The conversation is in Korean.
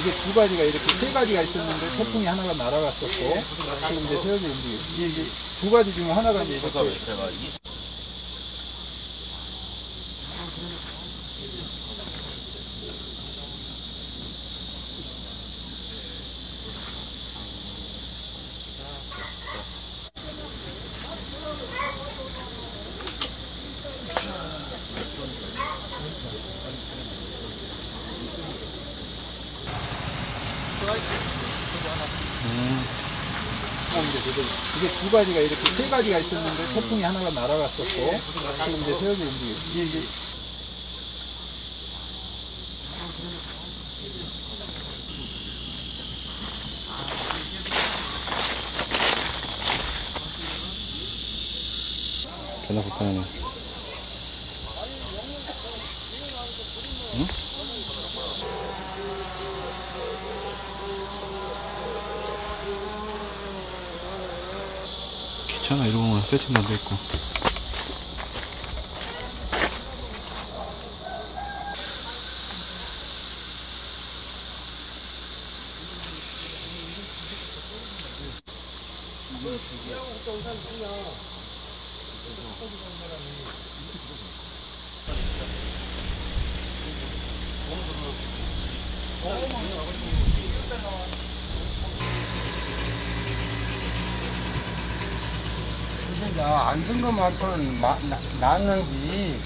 이게 두 가지가 이렇게 세 가지가 있었는데 태풍이 하나가 날아갔었고 지금 이제 세워져 움직여 이게 이제 두 가지 중에 하나가 이제 이렇게 이게 두 가지가 이렇게 세 가지가 있었는데 태풍이 하나가 날아갔었고 지금 이제 세워져 움직여 이게 전화 불편하네. 귀찮아, 이러고 세팅도 안돼 있고. 근데 안쓴 것만큼 낫는지